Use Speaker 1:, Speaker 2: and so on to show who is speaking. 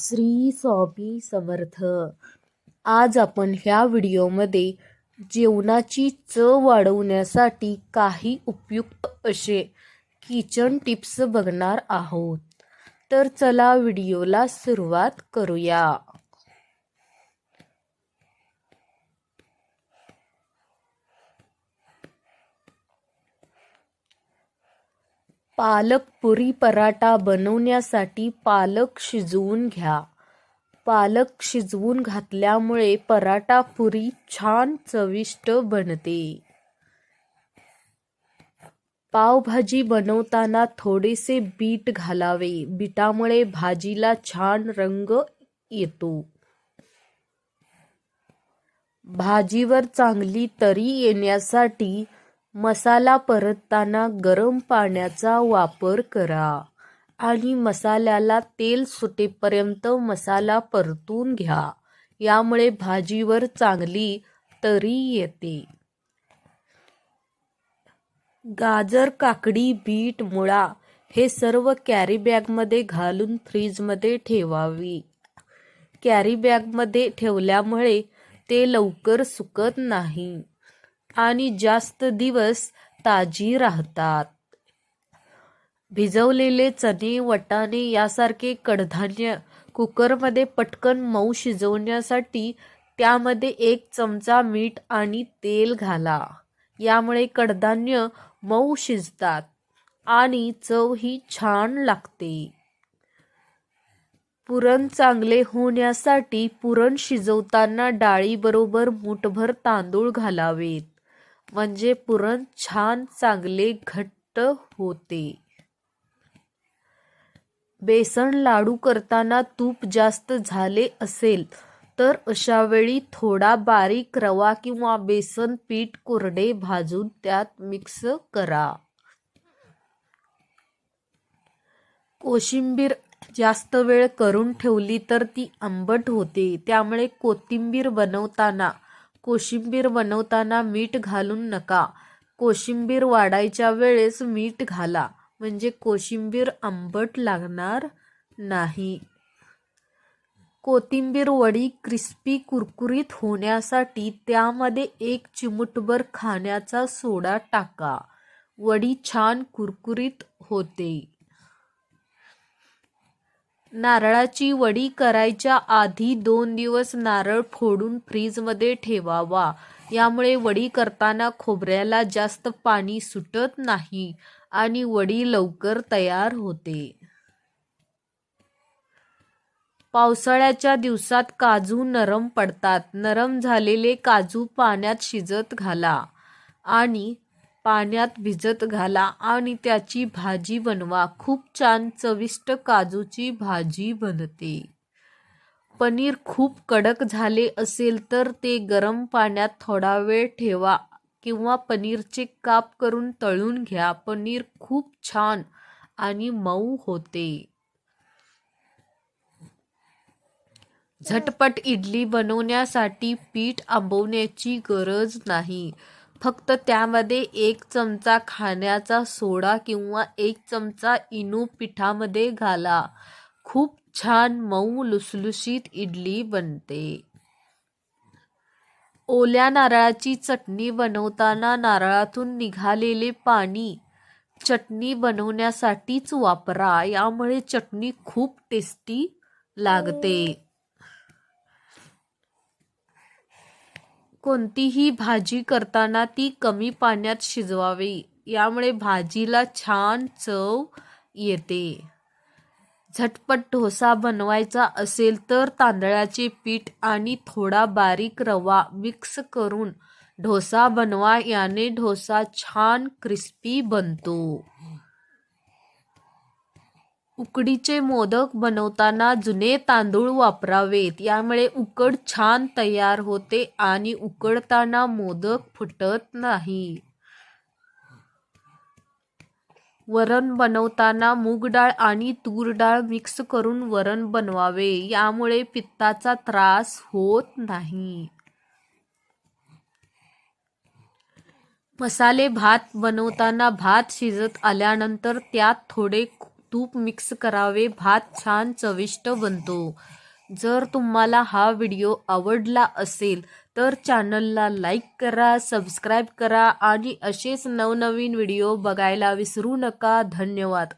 Speaker 1: श्री स्वामी समर्थ. आज आपण ह्या व्हिडिओमध्ये जेवणाची चव वाढवण्यासाठी काही उपयुक्त असे किचन टिप्स बघणार आहोत. तर चला व्हिडिओला सुरुवात करूया. पालक पुरी पराठा बनवण्यासाठी पालक शिजवून घ्या. पालक शिजवून घातल्यामुळे पराठा पुरी छान चविष्ट बनते. पावभाजी बनवताना थोडेसे बीट घालावे. बीटामुळे भाजीला छान रंग येतो. भाजीवर चांगली तरी येण्यासाठी मसाला परतताना गरम पाण्याचा वापर करा आणि मसाल्याला तेल सुटेपर्यंत मसाला परतून घ्या. यामुळे भाजीवर चांगली तरी येते. गाजर काकडी बीट मुळा हे सर्व कॅरी बॅगमध्ये घालून फ्रीजमध्ये ठेवावी. कॅरी बॅगमध्ये ठेवल्यामुळे ते लवकर सुकत नाही. आणि जास्त दिवस ताजी राहतात. भिजवलेले चणे वटाणे यासारखे कडधान्य कुकरमध्ये पटकन मऊ शिजवण्यासाठी त्यामध्ये एक चमचा मीठ आणि तेल घाला. यामुळे कडधान्य मऊ शिजतात आणि चव ही छान लागते. पुरण चांगले होण्यासाठी पुरण शिजवताना डाळीबरोबर मुठभर तांदूळ घालावेत. म्हणजे पुरण छान चांगले घट्ट होते. बेसन लाडू करताना तूप जास्त झाले असेल तर अशा वेळी थोडा बारीक रवा किंवा बेसन पीठ कोरडे भाजून त्यात मिक्स करा. कोशिंबीर जास्त वेळ करून ठेवली तर ती आंबट होते त्यामुळे कोथिंबीर बनवताना कोशिंबीर बनवताना मीठ घालून नका. कोशिंबीर वाढायच्या वेळेस मीठ घाला. म्हणजे कोशिंबीर आंबट लागणार नाही. कोथिंबीर वडी क्रिस्पी कुरकुरीत होण्यासाठी त्यामध्ये एक चिमूटभर खाण्याचा सोडा टाका. वडी छान कुरकुरीत होते. नारळाची वडी करायच्या आधी दोन दिवस नारळ फोडून फ्रीजमध्ये ठेवावा. यामुळे वडी करताना खोबऱ्याला जास्त पाणी सुटत नाही आणि वडी लवकर तयार होते. पावसाळ्याच्या दिवसात काजू नरम पडतात. नरम झालेले काजू पाण्यात शिजत घाला आणि पाण्यात भिजत घाला आणि त्याची भाजी बनवा. खूप छान चविष्ट काजूची भाजी बनते. पनीर खूप कडक झाले असेल तर ते गरम पाण्यात थोडा वेळ ठेवा किंवा पनीरचे काप करून तळून घ्या. पनीर खूप छान आणि मऊ होते. झटपट इडली बनवण्यासाठी पीठ आंबवण्याची गरज नाही. फक्त त्यामध्ये एक चमचा खाण्याचा सोडा किंवा एक चमचा इनो पिठामध्ये घाला. खूप छान मऊ लुसलुशीत इडली बनते. ओल्या नारळाची चटणी बनवताना नारळातून निघालेले पाणी चटणी बनवण्यासाठीच वापरा. यामुळे चटणी खूप टेस्टी लागते. कोणतीही भाजी करताना ती कमी पाण्यात शिजवावी. यामुळे भाजीला छान चव येते. झटपट डोसा बनवायचा असेल तर तांदळाचे पीठ आणि थोडा बारीक रवा मिक्स करून डोसा बनवा. याने डोसा छान क्रिस्पी बनतो. उकडीचे मोदक बनवताना जुने तांदूळ वापरावेत. यामुळे उकड छान तयार होते आणि उकडताना मोदक फुटत नाही. वरण बनवताना मूग डाळ आणि तूर डाळ मिक्स करून वरण बनवावे. यामुळे पित्ताचा त्रास होत नाही. मसाले भात बनवताना भात शिजत आल्यानंतर त्यात थोडे तूप मिक्स करावे भात छान चविष्ट बनतो. जर तुम्हाला हा व्हिडिओ आवडला असेल तर चॅनलला लाईक करा सबस्क्राईब करा आणि असेच नवनवीन व्हिडिओ बघायला विसरू नका. धन्यवाद.